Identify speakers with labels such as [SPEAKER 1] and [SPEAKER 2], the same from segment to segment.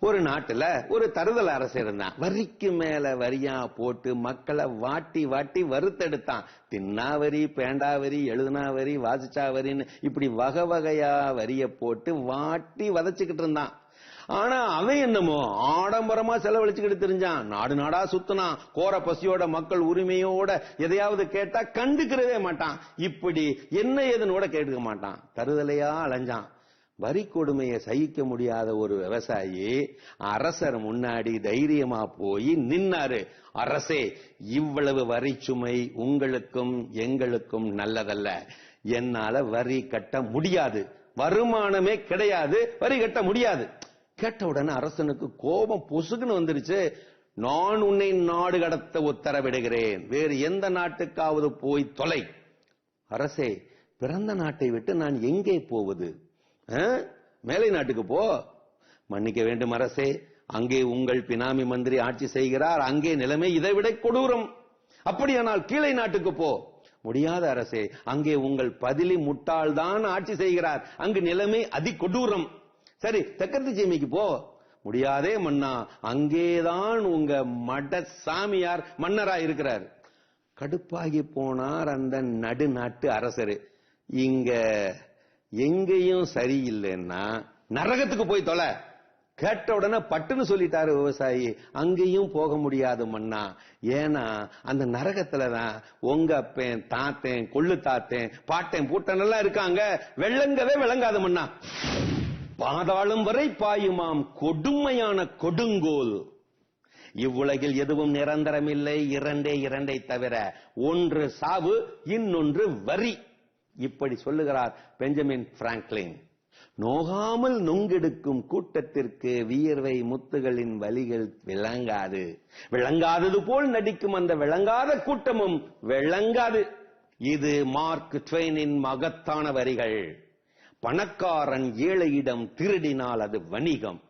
[SPEAKER 1] ஒரு நாட்டுல ஒரு தருதல் அரசு இருந்தான். வரிக்கு மேல வரியா போட்டு மக்களை வாட்டி வாட்டி வறுத்தெடுத்தான். தின்னா வரி பேண்டா வரி எழுதுனா வரி வாசிச்சா வரின்னு இப்படி வகை வகையா வரிய போட்டு வாட்டி வதச்சுக்கிட்டு இருந்தான். ஆனா அவன் என்னமோ ஆடம்பரமா செலவழிச்சுக்கிட்டு தெரிஞ்சான். நாடு நாடா சுத்தினான். கோர பசியோட மக்கள் உரிமையோட எதையாவது கேட்டா கண்டுக்கிறவே மாட்டான். இப்படி என்ன ஏதுன்னு கூட கேட்டுக்க மாட்டான். தருதலையா அலைஞ்சான். வரி கொடுமையை சகிக்க முடியாத ஒரு விவசாயி அரசர் முன்னாடி தைரியமா போய் நின்னாரு. அரசே இவ்வளவு வரி சுமை உங்களுக்கும் எங்களுக்கும் நல்லதல்ல. என்னால வரி கட்ட முடியாது. வருமானமே கிடையாது. வரி கட்ட முடியாது. கேட்ட உடனே அரசனுக்கு கோபம் பொசுக்குன்னு வந்துருச்சு. நான் உன்னை நாடு கடத்த உத்தரவிடுகிறேன். வேறு எந்த நாட்டுக்காவது போய் தொலை. அரசே பிறந்த நாட்டை விட்டு நான் எங்கே போவது? மேலை நாட்டுக்கு போ. மன்னிக்க வேண்டும் அரசே. அங்கே உங்கள் பினாமி மந்திரி ஆட்சி செய்கிறார். அங்கே நிலைமை இதைவிட கொடூரம். அப்படியானால் கீழே நாட்டுக்கு போ. முடியாத அரசே அங்கே உங்கள் பதிலி முட்டாள் தான் ஆட்சி செய்கிறார். அங்கு நிலைமை அதி கொடூரம் சரி தெற்கத்து ஜெமிக்கு போ. முடியாதே மன்னா அங்கேதான் உங்க மட சாமியார் மன்னரா இருக்கிறார். கடுப்பாகி போனார் அந்த நடுநாட்டு அரசர். இங்க எங்கேயும் சரியில்லைன்னா நரகத்துக்கு போய் தொலை. கேட்ட உடனே பட்டுன்னு சொல்லிட்டாரு விவசாயி. அங்கேயும் போக முடியாது மண்ணா ஏன்னா அந்த நரகத்துல தான் உங்க அப்பேன் தாத்தேன் கொள்ளு தாத்தேன் பாட்டேன் பூட்டன் எல்லாம் இருக்காங்க. வெள்ளங்கவே விளங்காது மண்ணா பாதாளம் வரை பாயுமாம் கொடுமையான கொடுங்கோல். இவ்வுலகில் எதுவும் நிரந்தரமில்லை. இரண்டே இரண்டை தவிர ஒன்று சாவு இன்னொன்று வரி. இப்படி சொல்லுகிறார் பெஞ்சமின் பிராங்க்லின். நோகாமல் நொங்கெடுக்கும் கூட்டத்திற்கு வியர்வை முத்துகளின் வலிகள் விளங்காது. விளங்காதது போல் நடிக்கும் அந்த விளங்காத கூட்டமும் விளங்காது. இது மார்க் ட்வெயினின் மகத்தான வரிகள். பணக்காரன் ஏழையிடம் திருடினால் அது வணிகம்.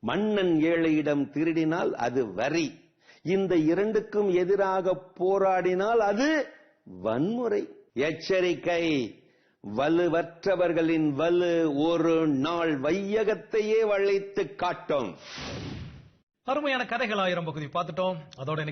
[SPEAKER 1] மன்னன் ஏழையிடம் திருடினால் அது வரி. இந்த இரண்டுக்கும் எதிராக போராடினால் அது வன்முறை. எச்சரிக்கை. வலுவற்றவர்களின் வலு ஒரு நாள் வையகத்தையே வளைத்து காட்டும்.
[SPEAKER 2] அருமையான கதைகள் ஆயிரம் பகுதி. பார்த்துட்டோம். அதோட எனக்கு